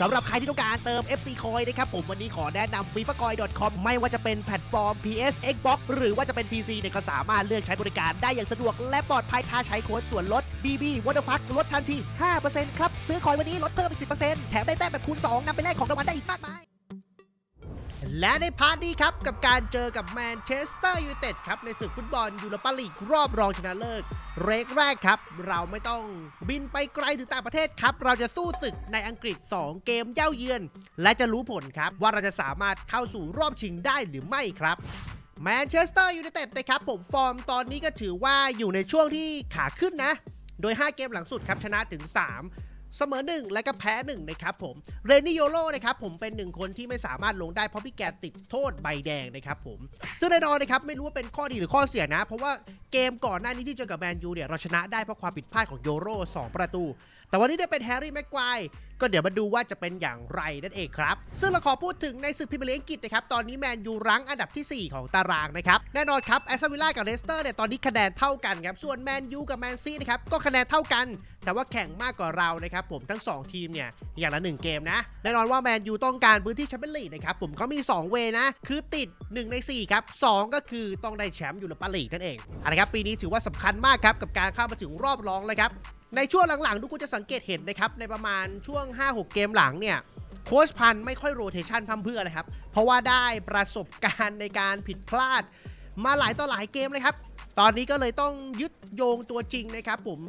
สำหรับใครที่ต้องการเติม FC Coin นะครับผมวันนี้ขอแนะนำ f i f a c o i n c o m ไม่ว่าจะเป็นแพลตฟอร์ม PS Xbox หรือว่าจะเป็น PC เนี่ยก็สามารถเลือกใช้บริการได้อย่างสะดวกและปลอดภัยถ้าใช้โค้ดส่วนลด BB w a t e r f u c k ลดทันที 5%ครับ ซื้อคอยวันนี้ลดเพิ่มอีก 10%แถมได้แต้มแบบคูณ 2นำไปแลกของรางวัลได้อีกมากมาย และในพาร์ทนี้ครับ กับการเจอกับแมนเชสเตอร์ยูไนเต็ดครับ ในศึกฟุตบอลยูโรปาลีกรอบรองชนะเลิศเรกแรกครับ เราไม่ต้องบินไปไกลถึงต่างประเทศครับ เราจะสู้ศึกในอังกฤษ 2 เกมเย่าเยือน และจะรู้ผลครับ ว่าเราจะสามารถเข้าสู่รอบชิงได้หรือไม่ครับแมนเชสเตอร์ยูไนเต็ดนะครับผมฟอร์มตอนนี้ก็ถือว่าอยู่ในช่วงที่ขาขึ้นนะ โดย 5 เกมหลังสุดครับชนะถึง 3 เสมอหนึ่งและก็แพ้หนึ่งนะครับผม เรนนิโยโรนะครับผมเป็นหนึ่งคนที่ไม่สามารถลงได้เพราะพี่แกติดโทษใบแดงนะครับผม ซึ่งแน่นอนนะครับไม่รู้ว่าเป็นข้อดีหรือข้อเสียนะ เพราะว่าเกมก่อนหน้านี้ที่เจอกับแมนยูเนี่ยเราชนะได้เพราะความผิดพลาดของโยโร2ประตู แต่วันนี้ได้เป็นแฮร์รี่แม็กควายก็เดี๋ยวมาดูว่าจะเป็นอย่างไรนั่นเองครับ ซึ่งเราขอพูดถึงในศึกพรีเมียร์ลีกอังกฤษนะครับ ตอนนี้แมนยูรั้งอันดับทีสี่ 4 ของตารางนะครับ แน่นอนครับแอสตันวิลล่ากับเลสเตอร์เนี่ยตอนนี้คะแนนเท่ากันครับ ส่วนแมนยูกับแมนซีนะครับ ก็คะแนนเท่ากัน แต่ว่าแข่งมากกว่าเรานะครับ ผมทั้ง 2 ทีมเนี่ย อย่างละ 1 เกมนะ แน่นอนว่าแมนยูต้องการพื้นที่แชมเปี้ยนลีกนะครับ ผมเขามี 2 เวนะ คือติด 1 ใน 4 ครับ 2 ก็คือต้องได้แชมป์ยูโรปาลีกนั่นเองเอาละครับปีนี้ถือว่าสำคัญมากครับกับการเข้ามาถึงรอบรองเลยครับ ในช่วงหลังๆทุกคนจะสังเกตเห็นนะครับในประมาณช่วง 5-6 เกมหลังเนี่ยโค้ชพันไม่ค่อยโรเทชันพัมเพื่อเลยครับ เพราะว่าได้ประสบการณ์ในการผิดพลาด มาหลายต่อหลายเกมเลยครับ ตอนนี้ก็เลยต้องยึดโยงตัวจริงนะครับผม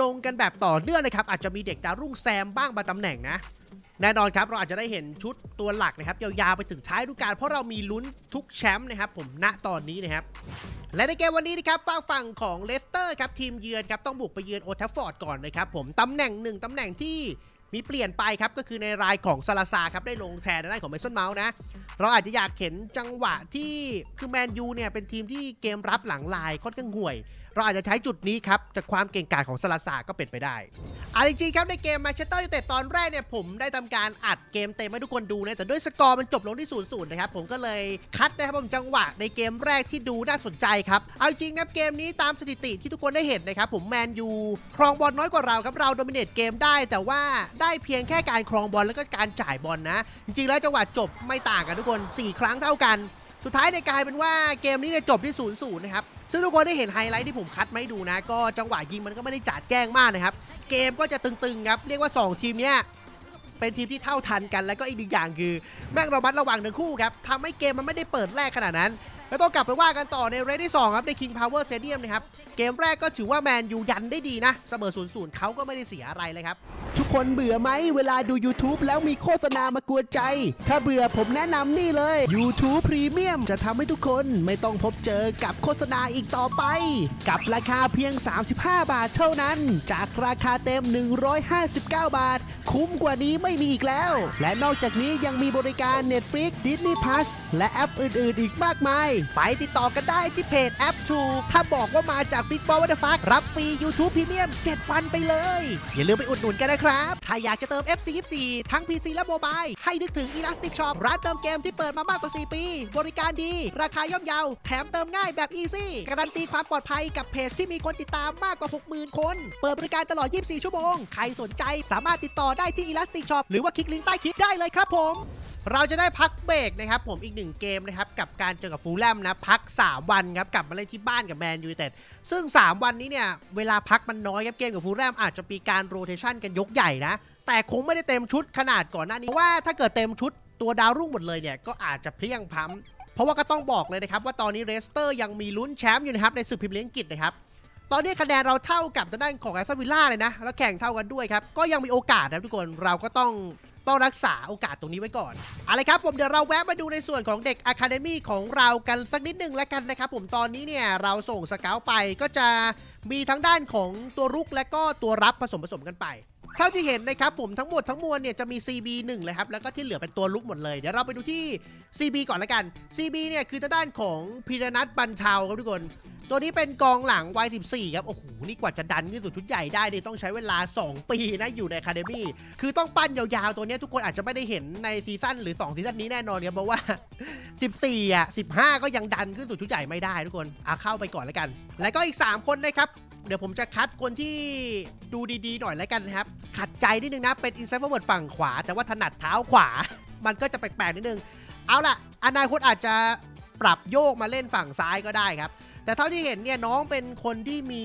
ลงกันแบบต่อเนื่องนะครับ อาจจะมีเด็กดาวรุ่งแซมบ้างบางตำแหน่งนะ แน่นอนครับเราอาจจะได้เห็นชุดตัวหลักนะครับยาวๆไปถึงท้ายฤดูกาลเพราะเรามีลุ้นทุกแชมป์นะครับผมณตอนนี้นะครับและในเกมวันนี้นะครับฝั่งฝั่งของเลสเตอร์ครับทีมเยือนครับต้องบุกไปเยือนโอทัฟฟอร์ดก่อนนะครับผมตำแหน่งหนึ่งตำแหน่งที่มีเปลี่ยนไปครับก็คือในรายของซาลาซาครับได้ลงแทนในด้านของเมสันเมาส์นะเราอาจจะอยากเห็นจังหวะที่คือแมนยูเนี่ยเป็นทีมที่เกมรับหลังลายค่อนข้างห่วย เราอาจจะใช้จุดนี้ครับ จากความเก่งกาจของซาลาซาก็เป็นไปได้อาจริงๆครับในเกมแมนเชสเตอร์ยูไนเต็ดตอนแรกเนี่ยผมได้ทำการอัดเกมเต็มให้ทุกคนดูนะแต่ด้วยสกอร์มันจบลงที่0ูนย์นะครับผมก็เลยคัดนะครับผมจังหวะในเกมแรกที่ดูน่าสนใจครับเอาจริงครับเกมนี้ตามสถิติที่ทุกคนได้เห็นนะครับผมแมนยูครองบอลน้อยกว่าเราครับเราโดมิเนตเกมได้ แต่ว่าได้เพียงแค่การครองบอลแล้วก็การจ่ายบอลนะ จริงๆแล้วจังหวะจบไม่ต่างกันทุกคน 4 ครั้งเท่ากัน สุดท้ายในกลายเป็นว่าเกมนี้เนี่ยจบที่0ูนย์นะครับ ซึ่งทุกคนได้เห็นไฮไลท์ที่ผมคัดไม่ดูนะ ก็จังหวะยิงมันก็ไม่ได้จัดแจ้งมากนะครับ เกมก็จะตึงๆครับ เรียกว่า 2 ทีมเนี้ยเป็นทีมที่เท่าทันกันแล้วก็อีกหนึ่งอย่างคือ แม่งระมัดระวังทั้งคู่ครับทำให้เกมมันไม่ได้เปิดแรกขนาดนั้น แล้วต้องกลับไปว่ากันต่อในเรดที่2ครับใน King Power Stadium นะครับ เกมแรกก็ถือว่าแมนยูยันได้ดีนะ เสมอ0ูนย์เขาก็ไม่ได้เสียอะไรเลยครับ ทุกคนเบื่อไหมเวลาดู YouTube แล้วมีโฆษณามากวนใจ ถ้าเบื่อผมแนะนำนี่เลย YouTube Premium จะทำให้ทุกคนไม่ต้องพบเจอกับโฆษณาอีกต่อไป กับราคาเพียง 35 บาทเท่านั้น จากราคาเต็ม 159 บาท คุ้มกว่านี้ไม่มีอีกแล้ว และนอกจากนี้ยังมีบริการ Netflix Disney Plus และแอปอื่น ๆ อีกมากมาย ไปติดต่อกันได้ที่เพจแอปทูถ้าบอกว่ามาจาก Big Ball What the Fuck รับฟรี YouTube Premium 7 วันไปเลย อย่าลืมไปอุดหนุนกันนะครับ ถ้าอยากจะเติม FC 24ทั้ง PC และโมบายให้นึกถึง Elastic Shop ร้านเติมเกมที่เปิดมามากกว่า 4 ปี บริการดี ราคาย่อมเยา แถมเติมง่ายแบบ Easy การันตีความปลอดภัยกับเพจที่มีคนติดตามมากกว่า 60,000 คน เปิดบริการตลอด 24 ชั่วโมง ใครสนใจสามารถติดต่อได้ที่ Elastic Shop หรือว่าคลิกลิงก์ใต้คลิปได้เลยครับผมเราจะได้พักเบรกนะครับผมอีกหนึ่งเกมนะครับกับการเจอกับฟูลแลมนะพัก 3 วันครับกลับมาเล่นที่บ้านกับแมนยูเต็ดซึ่ง 3 วันนี้เนี่ยเวลาพักมันน้อยครับเกมกับฟูลแลมอาจจะมีการโรเทชันกันยกใหญ่นะ แต่คงไม่ได้เต็มชุดขนาดก่อนหน้านี้เพราะว่าถ้าเกิดเต็มชุดตัวดาวรุ่งหมดเลยเนี่ยก็อาจจะเพียงพล้ำเพราะว่าก็ต้องบอกเลยนะครับว่าตอนนี้เรสเตอร์ยังมีลุ้นแชมป์อยู่นะครับในศึกพรีเมียร์ลีกอังกฤษนะครับ ตอนนี้คะแนนเราเท่ากับทางด้านของแอสตันวิลล่าเลยนะ แล้วแข่งเท่ากันด้วยครับ ก็ยังมีโอกาสนะทุกคนเราก็ต้องต้องรักษาโอกาสตรงนี้ไว้ก่อนอะไรครับผมเดี๋ยวเราแวะมาดูในส่วนของเด็กอะคาเดมี่ของเรากันสักนิดหนึ่งแล้วกันนะครับผมตอนนี้เนี่ยเราส่งสเกลไปก็จะมีทั้งด้านของตัวรุกและก็ตัวรับผสมผสมกันไป เท่าที่เห็นนะครับผมทั้งหมดทั้งมวลเนี่ยจะมี CB 1เลยครับ แล้วก็ที่เหลือเป็นตัวลุกหมดเลย เดี๋ยวเราไปดูที่ CB ก่อนละกัน CB เนี่ยคือทางด้านของพีรนัทบัญชาวครับทุกคน ตัวนี้เป็นกองหลังวัย 14 ครับ โอ้โห นี่กว่าจะดันขึ้นสู่ชุดใหญ่ได้เนี่ยต้องใช้เวลา 2 ปีนะ อยู่ใน Academy คือต้องปั้นยาวๆ ตัวนี้ทุกคนอาจจะไม่ได้เห็นในซีซั่นหรือ 2 ซีซั่นนี้แน่นอนครับเพราะว่า 14 อะ 15 ก็ยังดันขึ้นสู่ชุดใหญ่ไม่ได้ทุกคนอะเข้าไปก่อนแล้วกัน แล้วก็อีก 3 คนนะครับ เดี๋ยวผมจะคัดคนที่ดูดีๆหน่อยแล้วกันนะครับ ขัดใจนิดนึงนะ เป็นอินไซ d ์ forward ฝั่งขวา แต่ว่าถนัดเท้าขวา มันก็จะแปลกๆนิดนึง เอาล่ะ อนาคตอาจจะปรับโยกมาเล่นฝั่งซ้ายก็ได้ครับ แต่เท่าที่เห็นเนี่ยน้องเป็นคนที่มี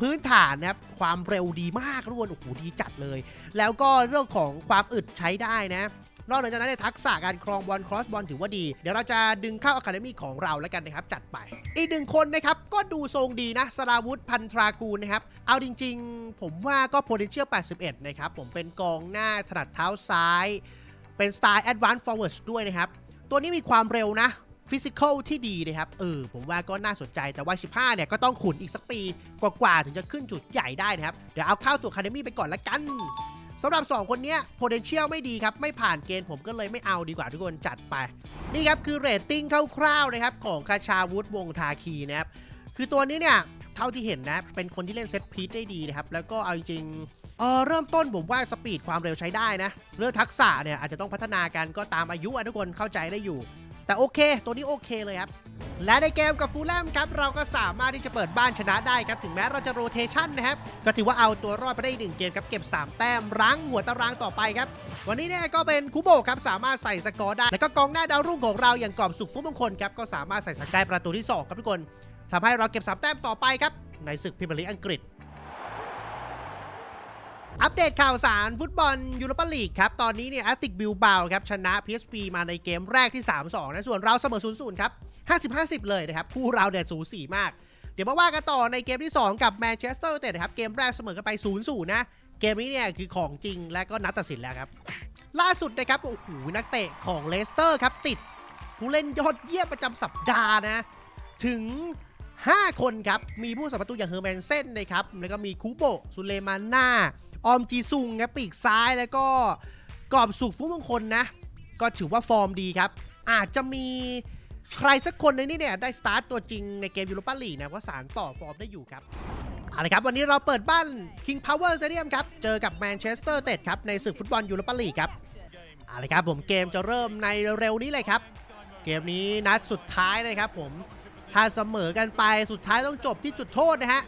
พื้นฐานนะครับความเร็วดีมากทุกคนโอ้โหดีจัดเลย แล้วก็เรื่องของความอึดใช้ได้นะ นอกจากนั้นในทักษะการครองบอลครอสบอลถือว่าดี เดี๋ยวเราจะดึงเข้าอะคาเดมี่ของเราแล้วกันนะครับ จัดไป อีกหนึ่งคนนะครับ ก็ดูทรงดีนะสราวุธพันทรากูลนะครับ เอาจริงๆ ผมว่าก็ potential 81 นะครับ ผมเป็นกองหน้าถนัดเท้าซ้าย เป็นสไตล์ advanced forward ด้วยนะครับ ตัวนี้มีความเร็วนะฟิสิกอลที่ดีนะครับ เออ ผมว่าก็น่าสนใจ แต่ว่า 15 เนี่ย ก็ต้องขุนอีกสักปีกว่าๆ ถึงจะขึ้นจุดใหญ่ได้นะครับ เดี๋ยวเอาเข้าสู่ Academy ไปก่อนละกัน สำหรับ 2 คนเนี้ย potential ไม่ดีครับ ไม่ผ่านเกณฑ์ผมก็เลยไม่เอาดีกว่าทุกคนจัดไป นี่ครับคือเรตติ้งคร่าวๆนะครับของคาชาวุฒิวงทาคีนะครับคือตัวนี้เนี่ยเท่าที่เห็นนะ เป็นคนที่เล่นเซตพีทได้ดีนะครับ แล้วก็เอาจริงเออเริ่มต้นผมว่าสปีดความเร็วใช้ได้นะ เรื่องทักษะเนี่ยอาจจะต้องพัฒนากันก็ตามอายุอะทุกคนเข้าใจได้อยู่ แต่โอเค ตัวนี้โอเคเลยครับ และในเกมกับฟูลแลมครับ เราก็สามารถที่จะเปิดบ้านชนะได้ครับ ถึงแม้เราจะโรเทชันนะครับ ก็ถือว่าเอาตัวรอดไปได้หนึ่งเกมครับ เก็บ 3 แต้มรั้งหัวตารางต่อไปครับ วันนี้เนี่ยก็เป็นคุโบะครับ สามารถใส่สกอร์ได้ แล้วก็กองหน้าดาวรุ่งของเราอย่างกรอบสุขฟุตมงคลครับ ก็สามารถใส่สักได้ประตูที่ 2 ครับทุกคนทำให้เราเก็บ3แต้มต่อไปครับ ในศึกพรีเมียร์ลีกอังกฤษ อัปเดตข่าวสารฟุตบอลยูโรปาลีกครับ ตอนนี้เนี่ยแอตติกบิลบาครับ ชนะ PSV มาในเกมแรกที่ 3-2 นะ ส่วนเราเสมอ 0-0 ครับ 50-50 เลยนะครับ คู่เราเนี่ยสูสีมาก เดี๋ยวมาว่ากันต่อในเกมที่ 2 กับแมนเชสเตอร์ยูไนเต็ดครับ เกมแรกเสมอกันไป 0-0 นะ เกมนี้เนี่ยคือของจริงและก็นัดตัดสินแล้วครับ ล่าสุดนะครับ โอ้โห นักเตะของเลสเตอร์ครับติด ผู้เล่นยอดเยี่ยมประจำสัปดาห์นะ ถึง5 คนครับ มีผู้สัมประตูอย่างเฮอร์แมนเซนนะครับ แล้วก็มีคูโบสุเลมาน่า ออมจีซุงครับปีกซ้ายแล้วก็กรอบสุขฟุ้งมงคลนะ ก็ถือว่าฟอร์มดีครับ อาจจะมีใครสักคนในนี้เนี่ยได้สตาร์ตตัวจริงในเกมยูโรปาลีกนะว่าสารต่อฟอร์มได้อยู่ครับเอาละครับ วันนี้เราเปิดบ้าน King Power Stadium ครับ เจอกับแมนเชสเตอร์เต็ดครับ ในศึกฟุตบอลยูโรปาลีกครับเอาละครับผมเกมจะเริ่มในเร็วนี้เลยครับ เกมนี้นัดสุดท้ายเลยครับผมถ้าเสมอกันไปสุดท้ายต้องจบที่จุดโทษนะฮะ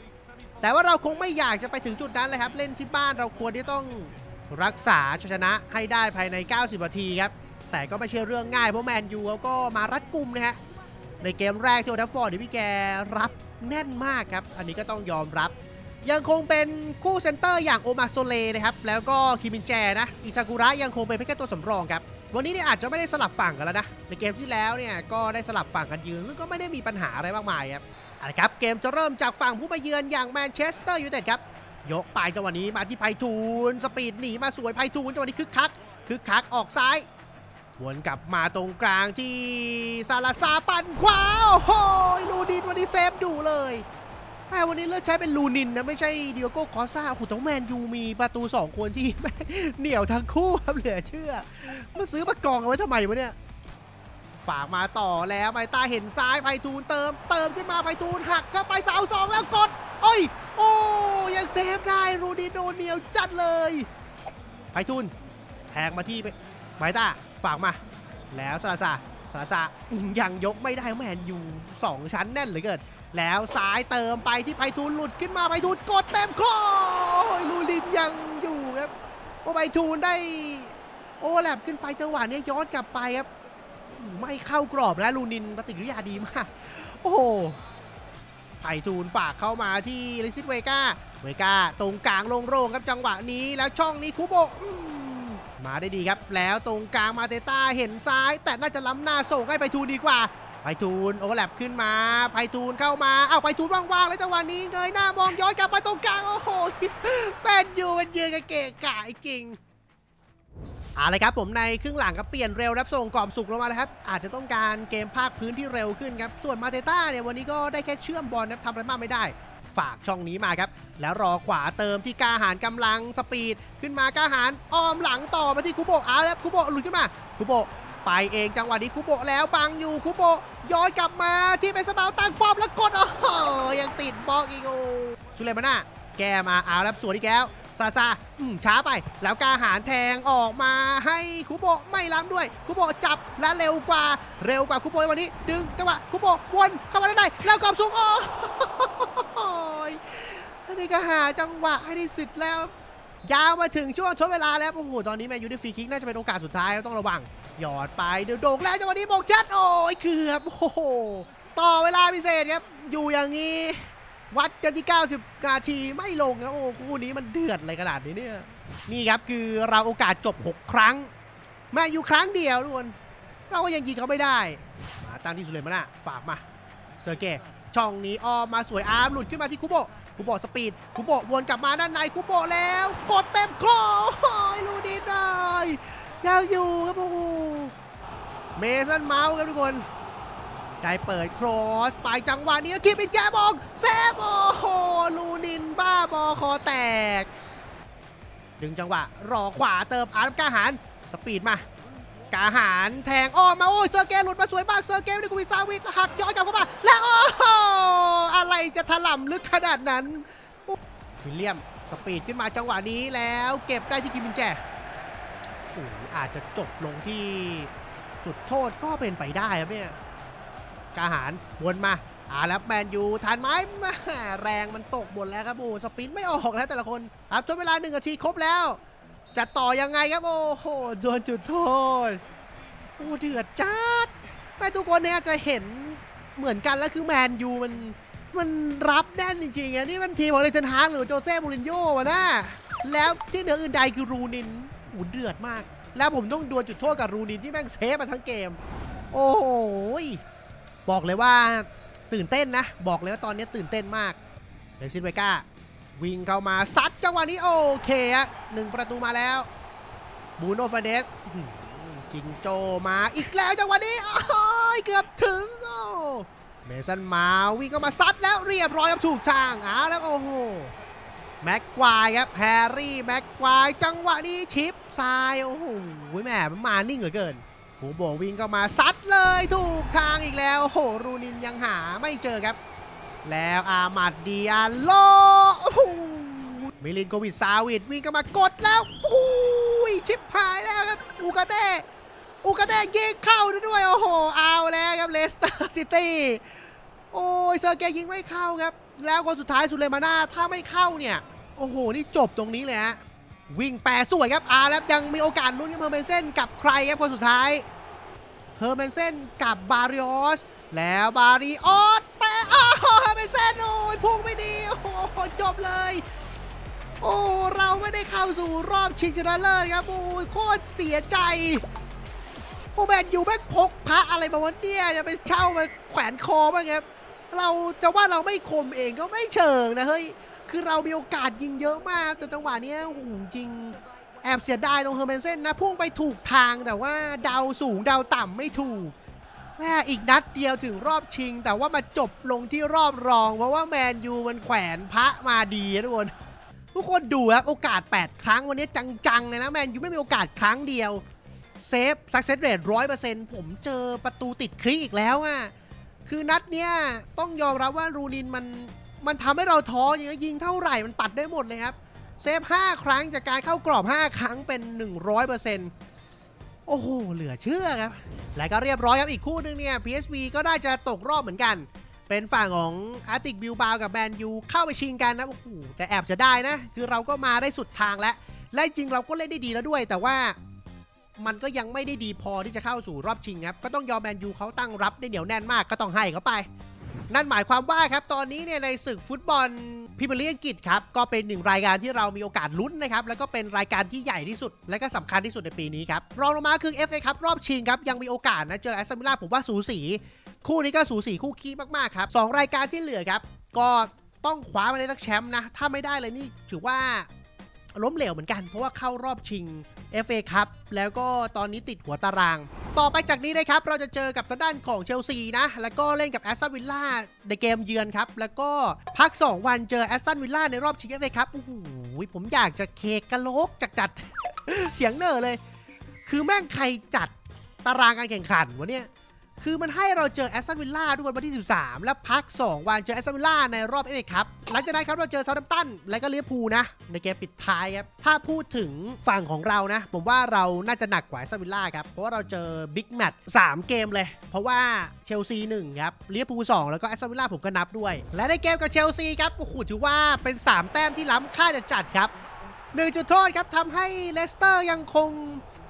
แต่ว่าเราคงไม่อยากจะไปถึงจุดนั้นเลยครับ เล่นที่บ้านเราควรที่ต้องรักษาชัยชนะให้ได้ภายใน 90 นาทีครับ แต่ก็ไม่ใช่เรื่องง่ายเพราะแมนยูเขาก็มารัดกุมนะฮะ ในเกมแรกที่โอทัฟฟอร์ดพี่แกรับแน่นมากครับ อันนี้ก็ต้องยอมรับ ยังคงเป็นคู่เซนเตอร์อย่างโอมาโซเลนะครับ แล้วก็คิมินแจนะ อิซากุระยังคงเป็นเพียงแค่ตัวสำรองครับ วันนี้เนี่ยอาจจะไม่ได้สลับฝั่งกันแล้วนะ ในเกมที่แล้วเนี่ยก็ได้สลับฝั่งกันยืนซึ่งก็ไม่ได้มีปัญหาอะไรมากมายครับ อาละครับเกมจะเริ่มจากฝั่งผู้มาเยือนอย่างแมนเชสเตอร์ยูไนเต็ดครับยกไปจังหวะนี้มาที่ไพฑูรย์สปีดหนีมาสวยไพฑูรย์จังหวะนี้คึกคักคึกคักออกซ้ายวนกลับมาตรงกลางที่ซาลาซาปั่นขวาโอ้โหลูนินวันนี้เซฟดูเลยแต่วันนี้เลือกใช้เป็นลูนินนะไม่ใช่เดียโก้คอสซาโอ้โหต้องแมนยูมีประตู 2 คนที่เหนียวทั้งคู่ครับเหลือเชื่อมาซื้อมากองเอาไว้ทำไมวะเนี่ย ฝากมาต่อแล้วไมตาเห็นซ้ายไพฑูรย์เติม เติมขึ้นมาไพฑูรย์หักเข้าไปเสาสองแล้วกดเอ้ย โอ้ยังเซฟได้รูดิโดนเหนียวจัดเลยไพฑูรย์แทงมาที่ไมตาฝากมา แล้วซาซาซาซาอื้อยังยกไม่ได้แมนยูสองชั้นแน่นเหลือเกินแล้วซ้ายเติมไปที่ไพฑูรย์หลุดขึ้นมาไพฑูรย์กดเต็มข้อลูลินยังอยู่ครับโอ้ไพฑูรย์ได้โอแลบขึ้นไปจังหวะนี้ย้อนกลับไปครับ ไม่เข้ากรอบนะลูนินปฏิกิริยาดีมาก โอ้โหไผ่ทูลฝากเข้ามาที่ลิซิสเวกาเวกาตรงกลางโล่งๆครับจังหวะนี้แล้วช่องนี้คุโบมาได้ดีครับ แล้วตรงกลางมาเตต้าเห็นซ้าย แต่น่าจะล้ำหน้าส่งให้ไผ่ทูลดีกว่าไผ่ทูลโอเวอร์แลปขึ้นมาไผ่ทูลเข้ามาเอาไผ่ทูลว่างๆแล้วจังหวะนี้เงยหน้ามองย้อนกลับมาตรงกลางโอ้โหแมนยูมันยืนกันเกะกะไอ้กิ่ง เอาละครับผมในครึ่งหลังครับเปลี่ยนเร็วรับส่งกรอบสุกลงมาแล้วครับ อาจจะต้องการเกมภาคพื้นที่เร็วขึ้นครับ ส่วนมาเตต้าเนี่ยวันนี้ก็ได้แค่เชื่อมบอลนะทำอะไรมากไม่ได้ ฝากช่องนี้มาครับ แล้วรอขวาเติมที่กาหารกำลังสปีด ขึ้นมากาหารอ้อมหลังต่อมาที่คุโบะเอาแล้วคุโบะหลุดขึ้นมาคุโบะไปเองจังหวะนี้คุโบะแล้วบังอยู่คุโบะย้อนกลับมาที่เป็นสมาวตั้งป้อมแล้วกดอ้โหยังติดบล็อกอีกโอ้สุเลมาน่าแกมาเอาแล้วสวนอีกแล้ว ซาซาอืมช้าไป แล้วกาหารแทงออกมาให้คุโบะไม่ล้ำด้วย คุโบะจับและเร็วกว่า เร็วกว่าคุโบะวันนี้ ดึงจังหวะคุโบะวนเข้ามาได้านในแล้วกอบสูงโอ้ยนนี้ก็หาจังหวะให้ได้สิทธิ์แล้ว ยาวมาถึงช่วงทดเวลาแล้ว โอ้โห ตอนนี้แมนยูได้ฟรีคิกน่าจะเป็นโอกาสสุดท้ายต้องระวัง หยอดไปเดี๋ยวโด่งแล้วจังหวะนี้โบกชัดโอ้ยเกือบ โอ้โห ต่อเวลาพิเศษครับ อยู่อย่างนี้ วัดกันที่ 90 นาทีไม่ลงครับโอ้คู่นี้มันเดือดอะไรขนาดนี้เนี่ยนี่ครับคือเราโอกาสจบ 6 ครั้ง แมนยูครั้งเดียวทุกคนเราก็ยังยิงเขาไม่ได้มาตามที่สุเลมานะฝากมาเซอร์เกย์ช่องนี้ออมมาสวยอาร์มหลุดขึ้นมาที่คุโบคุโบสปีดคุโบวนกลับมาด้านในคุโบแล้ว กดเต็มคอโอ้ยลูดีได้ยาวอยู่ครับโอ้โหเมสันเมาส์ครับทุกคน ได้เปิดครอสไปจังหวะนี้คิดเป็นแจบองแซบโอ้โหลูนินบ้าบอคอแตก ดึงจังหวะ รอขวาเติมอาร์มกาหาร สปีดมากาหารแทงอ้อมมาโอ้ยเซอร์เกย์หลุดมาสวยมากเซอร์เกย์ได้กุวิซาวิทหักย้อนกลับเข้ามา แล้วโอ้โหอะไรจะถล่ำลึกขนาดนั้นวิลเลียมสปีดขึ้นมาจังหวะนี้แล้วเก็บได้ที่กิมมินแจอ้โหอาจจะจบลงที่จุดโทษก็เป็นไปได้ครับเนี่ย กาหารวนมาอ่าแล้วแมนยูทันไมแม่แรงมันตกหมดแล้วครับโอ้สปินไม่ออกแล้วแต่ละคนครับจนเวลาหนึ่งนาทีครบแล้ว จะต่อยังไงครับ โอ้โหโดนจุดโทษโอ้เดือดจัดไม่ทุกคนเนี่ยจะเห็นเหมือนกันแล้วคือแมนยูมันมันรับแน่นจริงๆอะนี่มันทีมของเลเจนฮาร์ดหรือโจเซ่มูรินโญ่วะนะแล้วที่เหนืออื่นใดคือรูนินโอ้เดือดมาก แล้วผมต้องดวลจุดโทษกับรูนินที่แม่งเซฟมาทั้งเกม โอ้โหย บอกเลยว่าตื่นเต้นนะ บอกเลยว่าตอนนี้ตื่นเต้นมากเลซินเวก้าวิ่งเข้ามาซัดจังหวะนี้โอเคอะหนึ่งประตูมาแล้วบูโนฟาเดสอื้อหือจิงโจมาอีกแล้วจังหวะนี้โอ้ยเกือบถึงโอ้เมสันมาวิ่งเข้ามาซัดแล้วเรียบร้อยครับถูกทางเอาแล้วโอ้โหแม็กควายครับแฮร์รี่แม็กควายจังหวะนี้ชิปซ้ายโอ้โหแหมมันมานิ่งเหลือเกิน หูโบวิ่งเข้ามาซัดเลยถูกทางอีกแล้วโอ้โหรูนินยังหาไม่เจอครับ แล้วอามัดดิอาโลโอ้โหมิลินโควิดซาวิดวิ่งเข้ามากดแล้วอุ้ยชิปหายแล้วครับอูกาเต้อูกาเต้ยิงเข้าด้วยโอ้โหเอาแล้วครับเลสเตอร์ซิตี้โอ้ยเซอร์เกย์ยิงไม่เข้าครับ แล้วคนสุดท้ายสุเลมาน่าถ้าไม่เข้าเนี่ย โอ้โห นี่จบตรงนี้เลยฮะ วิ่งแปรสวยครับอาแล้วยังมีโอกาสลุ้นกับเฮอร์เมนเซนกับใครครับคนสุดท้ายเฮอร์เมนเซนกับบาริออสแล้วบาริออสแปะโอ้โหเฮอร์เมนเซนโอ้ยพุ่งไม่ดีโอ้โหจบเลย โอ้เราไม่ได้เข้าสู่รอบชิงชนะเลิศครับโอ้ยโคตรเสียใจโอ้แมนยูแม่งพกพระอะไรมาวะเนี่ยจะไปเช่ามาแขวนคอบ้างครับเราจะว่าเราไม่คมเองก็ไม่เชิงนะเฮ้ย คือเรามีโอกาสยิงเยอะมากแต่จังหวะนี้โอ้โหจริงแอบเสียดายตรงเฮอร์เมนเซนนะพุ่งไปถูกทางแต่ว่าเดาสูงเดาต่ำไม่ถูกแม่อีกนัดเดียวถึงรอบชิง แต่ว่ามาจบลงที่รอบรอง เพราะว่าแมนยูมันแขวนพระมาดีทุกคนทุกคนดูครับโอกาส 8 ครั้งวันนี้จังๆเลยนะแมนยูไม่มีโอกาสครั้งเดียวเซฟ success rate ร้อยเปอร์เซ็นต์ผมเจอประตูติดคลีอีกแล้วอะคือนัดเนี้ยต้องยอมรับว่ารูนินมัน มันทำให้เราท้ออย่างเงี้ยยิงเท่าไหร่มันปัดได้หมดเลยครับ เซฟ 5 ครั้งจากการเข้ากรอบ 5 ครั้งเป็น 100%โอ้โห เหลือเชื่อครับ และก็เรียบร้อยครับอีกคู่หนึงเนี่ย PSV ก็ได้จะตกรอบเหมือนกัน เป็นฝั่งของอาร์ติกบิลบาวกับแมนยูเข้าไปชิงกันนะโอ้โหแต่แอบจะได้นะ คือเราก็มาได้สุดทางแล้ว และจริงเราก็เล่นได้ดีแล้วด้วย แต่ว่ามันก็ยังไม่ได้ดีพอที่จะเข้าสู่รอบชิงครับ ก็ต้องยอมแมนยูเขาตั้งรับได้เหนียวแน่นมากก็ต้องให้เขาไป นั่นหมายความว่าครับตอนนี้เนี่ยในศึกฟุตบอลพรีเมียร์ลีกอังกฤษครับก็เป็นหนึ่งรายการที่เรามีโอกาสลุ้นนะครับแล้วก็เป็นรายการที่ใหญ่ที่สุด และก็สำคัญที่สุดในปีนี้ครับรองลงมาคือ FA ครับรอบชิงครับยังมีโอกาสนะเจอแอสตันวิลล่าผมว่าสูสี คู่นี้ก็สูสีคู่ขี้มากๆครับสองรายการที่เหลือครับก็ต้องคว้ามาได้สักแชมป์นะถ้าไม่ได้เลยนี่ถือว่าล้มเหลวเหมือนกัน เพราะว่าเข้ารอบชิง FA ครับแล้วก็ตอนนี้ติดหัวตาราง ต่อไปจากนี้นะครับ เราจะเจอกับทางด้านของเชลซีนะ แล้วก็เล่นกับแอสตันวิลล่าในเกมเยือนครับ แล้วก็พัก 2 วันเจอแอสตันวิลล่าในรอบชิงเอฟเอครับโอ้โหผมอยากจะเคกกะโหลกจัดจัดเสียงเนอเลย คือแม่งใครจัดตารางการแข่งขันวะเนี่ย คือมันให้เราเจอแอสตันวิลล่าทุกคนวันที่ 13 แล้วพัก 2 วันเจอแอสตันวิลล่าในรอบเอฟเอครับ หลังจากนั้นครับเราเจอเซาท์แฮมตัน และก็เวอร์พูนะ ในเกมปิดท้ายครับ ถ้าพูดถึงฝั่งของเรานะ ผมว่าเราน่าจะหนักกว่าแอสตันวิลล่าครับ เพราะว่าเราเจอบิ๊กแมตช์3เกมเลย เพราะว่าเชลซี1ครับเวอร์พู2แล้วก็แอสตันวิลล่าผมก็นับด้วย และในเกมกับเชลซีครับโอ้โหถือว่าเป็น 3 แต้มที่ล้ำค่าจะจัดครับหนึ่งจุดโทษครับทำให้เลสเตอร์ยังคง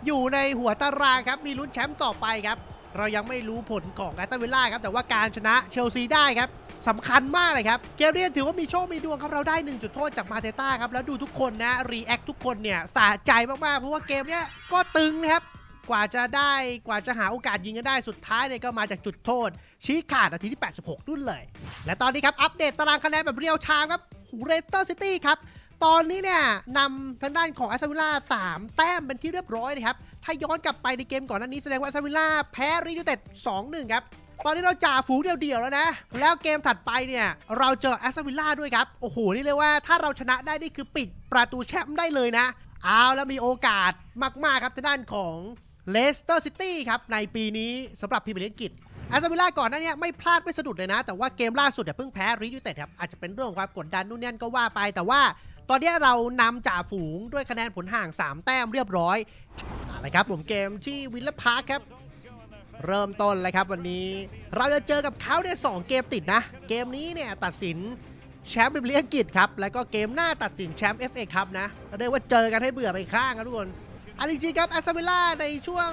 อยู่ในหัวตารางครับมีลุ้นแชมป์ต่อไปครับ เรายังไม่รู้ผลของแอตตันวิลล่าครับแต่ว่าการชนะเชลซีได้ครับสำคัญมากเลยครับ เกมนี้ถือว่ามีโชค มีดวงครับเราได้ 1 จุดโทษจากมาเตต้าครับ แล้วดูทุกคนนะ รีแอคทุกคนเนี่ย สะใจมาก ๆ เพราะว่าเกมเนี้ยก็ตึงนะครับ กว่าจะได้กว่าจะหาโอกาสยิงกันได้สุดท้ายเนี่ยก็มาจากจุดโทษ ชี้ขาดนาทีที่ 86ดุ่นเลย และตอนนี้ครับ อัปเดตตารางคะแนนแบบเรียลไทม์ครับหูเรสเตอร์ซิตี้ครับ ตอนนี้เนี่ยนำทางด้านของแอสตันวิลล่า3แต้มเป็นที่เรียบร้อยนะครับ ถ้าย้อนกลับไปในเกมก่อนหน้านี้แสดงว่าแอสตันวิลล่าแพ้รียูเต็ด2-1 ครับตอนนี้เราจ่าฝูงเดียวๆแล้วนะ แล้วเกมถัดไปเนี่ย เราเจอแอสตันวิลล่าด้วยครับ โอ้โห นี่เลยว่าถ้าเราชนะได้นี่คือปิดประตูแชมป์ได้เลยนะ เอาแล้วมีโอกาสมาก ๆ ครับทางด้านของเลสเตอร์ซิตี้ครับ ในปีนี้สำหรับพรีเมียร์ลีกอังกฤษแอสตันวิลล่าก่อนหน้านี้ไม่พลาดไม่สะดุดเลยนะ แต่ว่าเกมล่าสุดเนี่ยเพิ่งแพ้รียูเต็ดครับ อาจจะเป็นเรื่องของความกดดันนู่นนี่ก็ว่าไป แต่ว่า ตอนนี้เรานำจ่าฝูงด้วยคะแนนผลห่าง 3 แต้มเรียบร้อยอาละครับผมเกมที่วิลเลอร์พาร์คครับ เริ่มต้นเลยครับวันนี้ เราจะเจอกับเขาเนี่ยสองเกมติดนะ เกมนี้เนี่ยตัดสินแชมป์พรีเมียร์ลีกอังกฤษครับ แล้วก็เกมหน้าตัดสินแชมป์ FA ครับนะ เรียกว่าเจอกันให้เบื่อไปข้างครับทุกคนอันจริงๆครับแอสตันวิลล่าในช่วง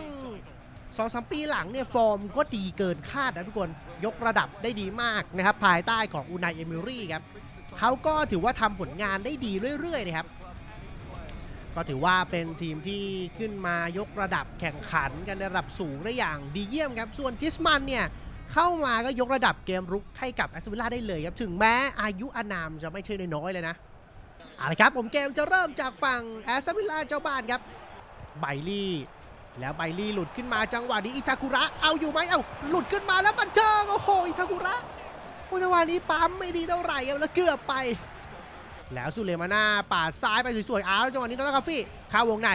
สองสามปีหลังเนี่ย ฟอร์มก็ดีเกินคาดนะทุกคน ยกระดับได้ดีมากนะครับ ภายใต้ของอูนายเอมิรี่ครับ เขาก็ถือว่าทำผลงานได้ดีเรื่อยๆนะครับ ก็ถือว่าเป็นทีมที่ขึ้นมายกระดับแข่งขันกันในระดับสูงได้อย่างดีเยี่ยมครับ ส่วนคริสมันเนี่ยเข้ามาก็ยกระดับเกมรุกให้กับแอสตันวิลล่าได้เลยครับ ถึงแม้อายุอานามจะไม่ใช่น้อยๆเลยนะเอาละครับ ผมเกมจะเริ่มจากฝั่งแอสตันวิลล่าเจ้าบ้านครับไบลี่แล้วไบลี่หลุดขึ้นมาจังหวะนี้อิทาคุระเอาอยู่ไหมเอาหลุดขึ้นมาแล้วบันเทิงโอ้โหอิทาคุระ โอ้จังหวะนี้ปั๊มไม่ดีเท่าไหร่ครับแล้วเกือบไป แล้วสุเลมาน่าปาดซ้ายไปสวยๆอ้าวจังหวะนี้น้องคาฟี่เข้าวงใน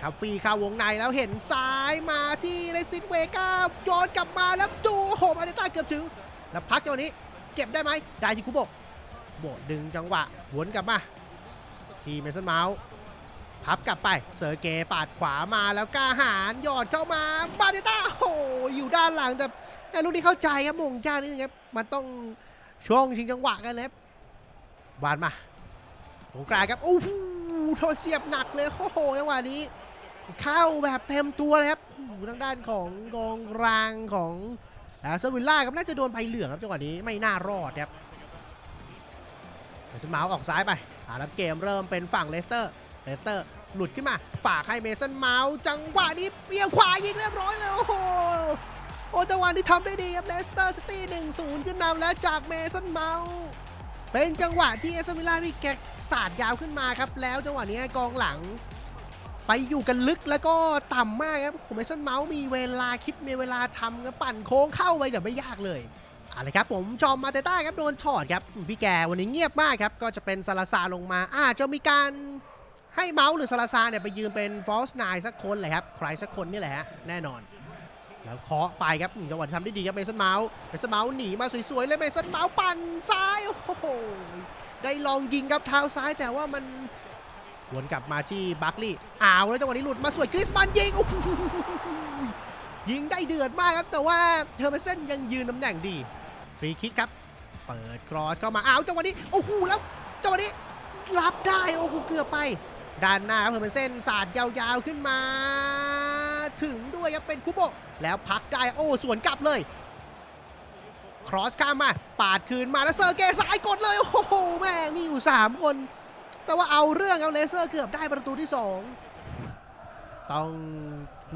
คาฟี่เข้าวงในแล้วเห็นซ้ายมาที่เลซินเวก้าโยนกลับมาแล้วจูโอ้โหมาเดต้าเกือบถึง แล้วพักจังหวะนี้เก็บได้ไหมได้ที่คุโบะโบะดึงจังหวะหวนกลับมาทีเมสันเมาส์พับกลับไปเซอร์เกย์ปาดขวามาแล้วกล้าหารหยอดเข้ามาบาเดต้าโหอยู่ด้านหลังแต่ ลูกนี้เข้าใจครับมงจ้านี่นะครับ มันต้องช่วงชิงจังหวะกันเลยครับวานมาตรงกลางครับโอ้โหโดนเสียบหนักเลยโอ้โหจังหวะนี้ เข้าแบบเต็มตัวเลยครับโอ้โหทางด้านของกองกลางของแอสตันวิลล่าครับน่าจะโดนใบเหลืองครับจังหวะนี้ไม่น่ารอดครับเมสันเมาส์ออกซ้ายไปอ่าแล้วเกมเริ่มเป็นฝั่งเลสเตอร์ เลสเตอร์ หลุดขึ้นมา ฝากให้เมสันเมาส์จังหวะนี้เปียงขวายิงเรียบร้อยเลยโอ้โห โอ้จังหวะนี้ทำได้ดีครับเลสเตอร์ซิตี้หนึ่งศูนย์ขึ้นนำแล้วจากเมสันเมาส์เป็นจังหวะที่เอสมิล่ามีแกสาดยาวขึ้นมาครับ แล้วจังหวะนี้กองหลัง ไปอยู่กันลึกแล้วก็ต่ำมากครับผมเมสันเมาส์มีเวลาคิดมีเวลาทำครับปั่นโค้งเข้าไปเดี๋ยวไม่ยากเลยอาละครับผมจอมมาเตต้าครับโดนถอดครับพี่แกวันนี้เงียบมากครับก็จะเป็นซาลาซาลงมาอาจจะมีการให้เมาส์หรือซาลาซาเนี่ยไปยืนเป็นฟอสไนสักคนเลยครับใครสักคนนี่แหละฮะแน่นอน แล้วเคาะไปครับจังหวะทำได้ดีครับเมสันเมาส์เมสันเมาส์หนีมาสวยๆเลยเมสันเมาส์ปั่นซ้ายโอ้โหได้ลองยิงครับเท้าซ้ายแต่ว่ามันวนกลับมาที่บัคลี่อ้าวแล้วจังหวะนี้หลุดมาสวยคริสมันยิงโอ้โหยิงได้เดือดมากครับแต่ว่าเทอร์เมเซนยังยืนตำแหน่งดีฟรีคิกครับ เปิดครอสเข้ามาอ้าวจังหวะนี้โอ้โหแล้วจังหวะนี้รับได้โอ้โหเกือบไป ด้านหน้าเพิ่มเป็นเส้นสาดยาวๆขึ้นมา ถึงด้วยครับเป็นคุโบะแล้วพักได้โอ้สวนกลับเลย ครอสข้ามมา ปาดคืนมาแล้วเซอร์เกสายกดเลย โอ้โหแม่งมีอยู่ 3 คน แต่ว่าเอาเรื่องครับเลเซอร์เกือบได้ประตูที่ 2 ต้อง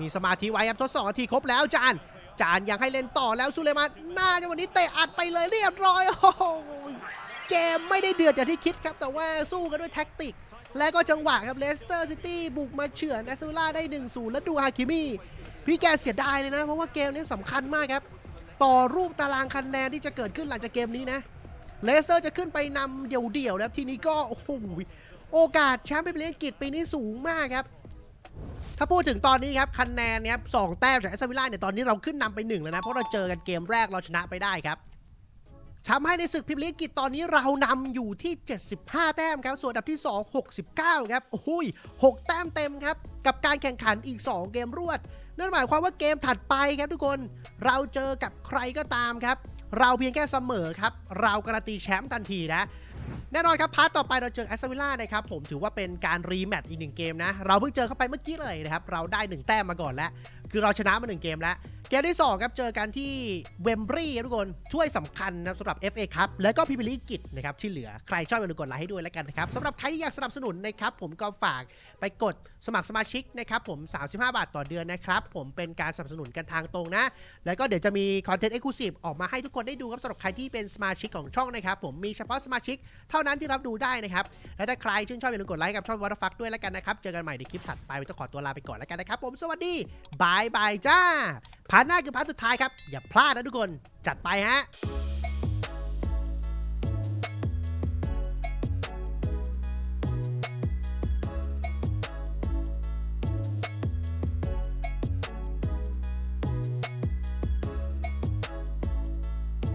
มีสมาธิไว้ครับทดสองนาทีครบแล้วจานจานยังให้เล่นต่อแล้วสุเลมานหน้าจังหวะนี้เตะอัดไปเลยเรียบร้อยโอ้โหเกมไม่ได้เดือดอย่างที่คิดครับ แต่ว่าสู้กันด้วยแท็กติก และก็จังหวะครับเลสเตอร์ซิตี้บุกมาเฉือนแอสซูล่าได้ 1-0 แล้วดูฮาคิมี่พี่แกเสียดายเลยนะ เพราะว่าเกมนี้สำคัญมากครับ ต่อรูปตารางคะแนนที่จะเกิดขึ้นหลังจากเกมนี้นะเลสเตอร์จะขึ้นไปนำเดี่ยวๆนะครับทีนี้ก็โอ้โหโอกาสแชมป์พรีเมียร์ลีกอังกฤษปีนี้สูงมากครับ ถ้าพูดถึงตอนนี้ครับคะแนนเนี่ยสองแต้มจากแอสตันวิลล่าเนี่ยตอนนี้เราขึ้นนำไปหนึ่งแล้วนะเพราะเราเจอกันเกมแรกเราชนะไปได้ครับ ทำให้ในศึกพรีเมียร์ลีกกฤษตอนนี้เรานำอยู่ที่ 75 แต้มครับ ส่วนอันดับที่ 2 69 ครับ โอ้โหย6 แต้มเต็มครับ กับการแข่งขันอีก 2 เกมรวด นั่นหมายความว่าเกมถัดไปครับทุกคน เราเจอกับใครก็ตามครับ เราเพียงแค่เสมอครับ เราการันตีแชมป์ทันทีนะแน่นอนครับพาร์ทต่อไปเราเจอแอสตันวิลล่านะครับผมถือว่าเป็นการรีแมตช์อีกหนึ่งเกมนะ เราเพิ่งเจอเข้าไปเมื่อกี้เลยนะครับ เราได้ 1 แต้มมาก่อนแล้ว คือเราชนะมา1เกมแล้ว เกมที่ 2 ครับ เจอกันที่เวมบรีครับทุกคนช่วยสำคัญนะสำหรับ FA ครับแล้วก็พิมยร์ลีกิจนะครับที่เหลือใครชอบอย่าลืมกดไลค์ให้ด้วยแล้วกันนะครับสำหรับใครที่อยากสนับสนุนนะครับผมก็ฝากไปกดสมัครสมาชิกนะครับผม 35 บาทต่อเดือนนะครับผมเป็นการสนับสนุนกันทางตรงนะ แล้วก็เดี๋ยวจะมีคอนเทนต์เอ็กซ์คลูซีฟออกมาให้ทุกคนได้ดูครับสำหรับใครที่เป็นสมาชิกของช่องนะครับผมมีเฉพาะสมาชิก เท่านั้นที่รับดูได้นะครับและถ้าใครชื่นชอบอย่าลืมกดไลค์กับช่องวัตฟักด้วยแล้วกันนะครับเจอกันใหม่ในคลิปถัดไปต้องขอตัวลาไปก่อนแล้วกันนะครับผมสวัสดีบายบายจ้าพาร์ทหน้าคือพาร์ทสุดท้ายครับ อย่าพลาดนะทุกคน จัดไปฮะ